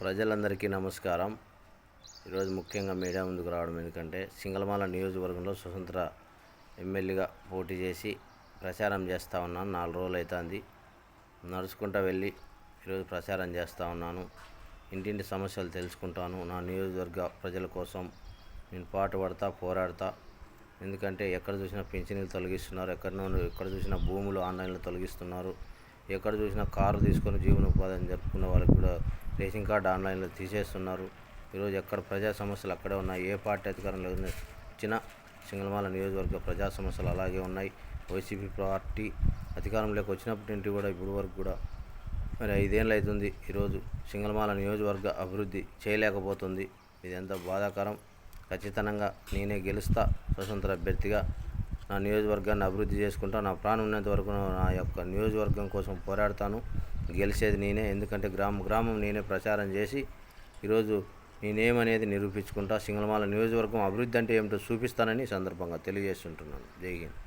ప్రజలందరికీ నమస్కారం. ఈరోజు ముఖ్యంగా మీడియా ముందుకు రావడం ఎందుకంటే సింగళమాల నియోజకవర్గంలో స్వతంత్ర ఎమ్మెల్యేగా పోటీ చేసి ప్రచారం చేస్తూ ఉన్నాను. నాలుగు రోజులు అవుతుంది నడుచుకుంటూ వెళ్ళి ఈరోజు ప్రచారం చేస్తూ ఉన్నాను. ఇంటింటి సమస్యలు తెలుసుకుంటాను. నా నియోజకవర్గ ప్రజల కోసం నేను పాటుపడతా పోరాడతా. ఎందుకంటే ఎక్కడ చూసినా పింఛనీలు తొలగిస్తున్నారు. ఎక్కడ నుండి ఎక్కడ చూసినా భూములు ఆన్లైన్లో తొలగిస్తున్నారు. ఎక్కడ చూసినా కారు తీసుకొని జీవనోపాధిని జరుపుకున్న వాళ్ళకి కూడా రేషన్ కార్డు ఆన్లైన్లో తీసేస్తున్నారు. ఈరోజు ఎక్కడ ప్రజా సమస్యలు అక్కడే ఉన్నాయి. ఏ పార్టీ అధికారంలో వచ్చినా సింగళమాల నియోజకవర్గ ప్రజా సమస్యలు అలాగే ఉన్నాయి. వైసీపీ పార్టీ అధికారంలోకి వచ్చినప్పటి నుండి కూడా ఇప్పుడు వరకు కూడా మరి ఐదేళ్ళు అవుతుంది. ఈరోజు సింగళమాల నియోజకవర్గ అభివృద్ధి చేయలేకపోతుంది. ఇది ఎంత బాధాకరం. ఖచ్చితంగా నేనే గెలుస్తా స్వతంత్ర అభ్యర్థిగా నా నియోజకవర్గాన్ని అభివృద్ధి చేసుకుంటా నా ప్రాణం ఉన్నంత వరకు నా యొక్క నియోజకవర్గం కోసం పోరాడతాను. గెలిచేది నేనే. ఎందుకంటే గ్రామం గ్రామం నేనే ప్రచారం చేసి ఈరోజు నేనేమనేది నిరూపించుకుంటా. సింగళమాల నియోజకవర్గం అభివృద్ధి అంటే ఏమిటో చూపిస్తానని సందర్భంగా తెలియజేస్తుంటున్నాను. జై హింద్.